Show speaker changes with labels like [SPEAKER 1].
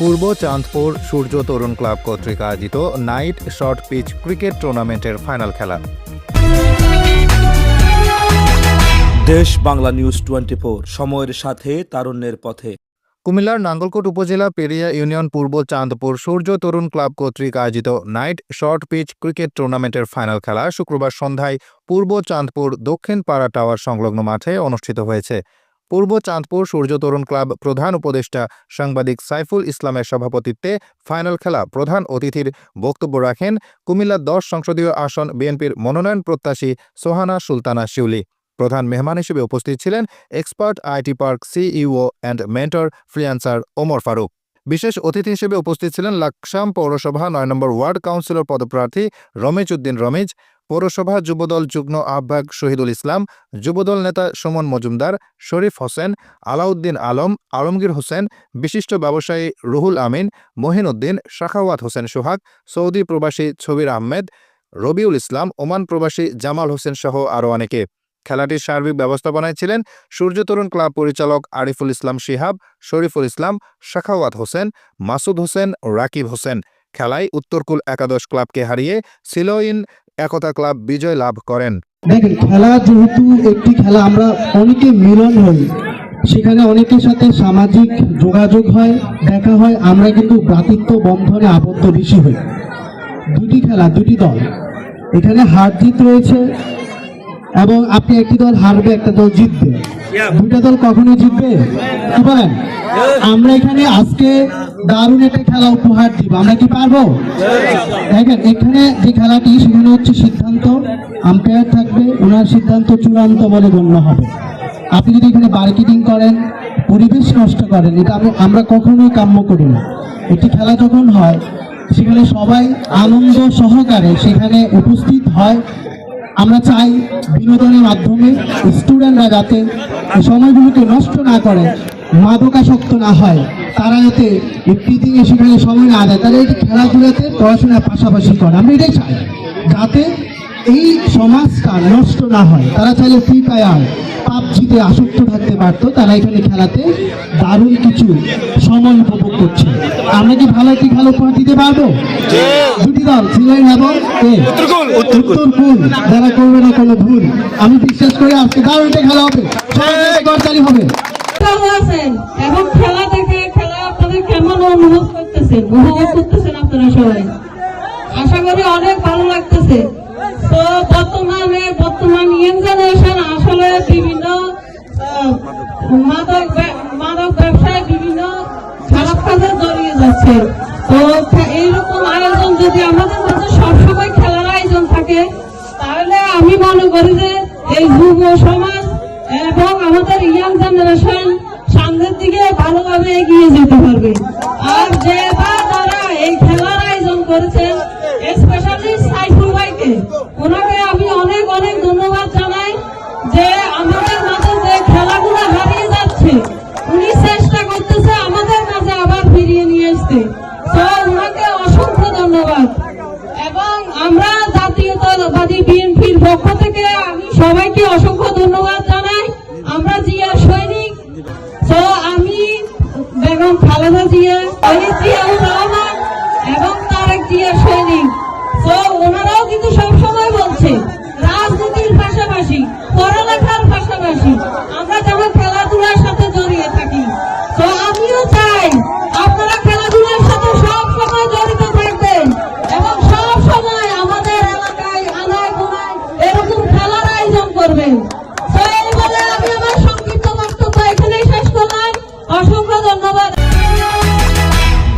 [SPEAKER 1] পূর্ব চাঁদপুর সূর্য তরুণ club কর্তৃক আয়োজিত night short pitch cricket টুর্নামেন্টের ফাইনাল খেলা।
[SPEAKER 2] দেশ বাংলা নিউজ টোয়েন্টি সময়ের সাথে তারুণ্যের পথে।
[SPEAKER 1] কুমিল্লার নাঙ্গলকোট উপজেলা পেরিয়া ইউনিয়ন পূর্ব চাঁদপুর সূর্য তরুণ ক্লাব কর্তৃক আয়োজিত নাইট শর্ট পিচ ক্রিকেট টুর্নামেন্টের ফাইনাল খেলা শুক্রবার সন্ধ্যায় পূর্ব চাঁদপুর দক্ষিণ পাড়া টাওয়ার সংলগ্ন মাঠে অনুষ্ঠিত হয়েছে। পূর্ব চাঁদপুর সূর্য তরুণ ক্লাব প্রধান উপদেষ্টা সাংবাদিক সাইফুল ইসলামের সভাপতিত্বে ফাইনাল খেলা প্রধান অতিথির বক্তব্য রাখেন কুমিল্লা দশ সংসদীয় আসন বিএনপির মনোনয়ন প্রত্যাশী সোহানা সুলতানা শিউলি। প্রধান মেহমান হিসেবে উপস্থিত ছিলেন expert IT park CEO and mentor freelancer Omar Faruk. বিশেষ অতিথি হিসেবে উপস্থিত ছিলেন লাকসাম পৌরসভা নয় নম্বর ওয়ার্ড কাউন্সিলর পদপ্রার্থী রমেজ উদ্দিন রমেজ পৌরসভা যুবদল যুগ্ম আহ্বায়ক শহীদুল ইসলাম, যুবদল নেতা সুমন মজুমদার, শরীফ হোসেন, আলাউদ্দিন আলম, আলমগীর হোসেন, বিশিষ্ট ব্যবসায়ী রুহুল আমিন মহিন উদ্দিন শাখাওয়াত হোসেন সোহাগ, সৌদি প্রবাসী ছবির আহমেদ, রবিউল ইসলাম, ওমান প্রবাসী জামাল হোসেন সহ আরও অনেকে। খেলাটির সার্বিক ব্যবস্থাপনায় ছিলেন সূর্যতরুণ ক্লাব পরিচালক আরিফুল ইসলাম শিহাব, শরীফুল ইসলাম, শাখাওয়াত হোসেন, মাসুদ হোসেন, রাকিব হোসেন। খেলায় উত্তরকুল একাদশ ক্লাবকে হারিয়ে সিলোইন একতা ক্লাব বিজয় লাভ করেন।
[SPEAKER 3] দেখেন খেলা যেহেতু একটি খেলা আমরা অনেকে মিলন হই। সেখানে অনেকের সাথে সামাজিক যোগাযোগ হয় দেখা হয় আমরা কিন্তু ভ্রাতৃত্ব বন্ধনে আবদ্ধ বেশি হই। দুটি খেলা দুটি দল। এখানে হার জিত রয়েছে এবং আপনি একটি দল হারবে একটা দল জিতবে। দুটা দল কখনো জিতবে? কি বলেন? আমরা এখানে আজকে দারুণ একটা খেলা উপহার দিব। আমরা কি পারব? দেখেন, এখানে যে খেলাটি, সেখানে হচ্ছে সিদ্ধান্ত। আম্পায়ার থাকবে, ওনার সিদ্ধান্ত চূড়ান্ত বলে গণ্য হবে। আপনি যদি এখানে মার্কেটিং করেন, পরিবেশ নষ্ট করেন, এটা আমি আমরা কখনোই কাম্য করি না। একটি খেলা যখন হয়, সেখানে সবাই আনন্দ সহকারে সেখানে উপস্থিত হয়। আমরা চাই বিনোদনের মাধ্যমে স্টুডেন্টরা যাতে সময়গুলোকে নষ্ট না করে, মাদকাসক্ত না হয়। তারা যাতে প্রীতিকে সেখানে সময় না দেয়। তারা এই খেলাধুলাতে পড়াশোনার পাশাপাশি করে। আমরা এটাই চাই যাতে এই সমাজটা নষ্ট না হয়। তারা চাইলে ফ্রি ফায়ার পাবজিতে আসক্ত থাকতে পারতো তারা এখানে খেলাতে দারুণ কিছু সময় উপভোগ করছে। আমরা কি ভালো একটি খেলা উপহার দিতে পারব? দুটি দল ছিলেন এবং কে? উত্তরকুল। যারা করবে না কোনো ভুল। আমি বিশ্বাস করি আজকে দারুণ একটা খেলা হবে। সবাই হবে।
[SPEAKER 4] এবং খেলা আপনাদের কেমন অনুভব করতেছেন? উপভোগ করতেছেন আপনারা সবাই? আশা করি অনেক ভালো লাগতেছে। তো বর্তমানে, বর্তমান ইয়ং জেনারেশন আসলে বিভিন্ন মাদক মাদক ব্যবসায় বিভিন্ন খারাপ কাজে জড়িয়ে যাচ্ছে। তো এইরকম আয়োজন যদি আমাদের মধ্যে সবসময় খেলার আয়োজন থাকে, তাহলে আমি মনে করি যে এই যুব সমাজ এবং আমাদের ইয়াং জেনারেশন সামনের দিকে ভালোভাবে এগিয়ে যেতে পারবে। আর যে বা যারা এই খেলার আয়োজন করেছেন স্পেশালি সাইফুল ভাইকে, ওনাকে আমি অনেক অনেক ধন্যবাদ জানাই যে আমাদের মাঝে যে খেলাগুলো হারিয়ে যাচ্ছে, উনি চেষ্টা করতেছে আমাদের মাঝে আবার ফিরিয়ে নিয়ে আসতে। তো ওনাকে অসংখ্য ধন্যবাদ। এবং আমরা জাতীয়তাবাদী বিএনপির পক্ষ থেকে আমি সবাইকে অসংখ্য ধন্যবাদ জানাই। Polizia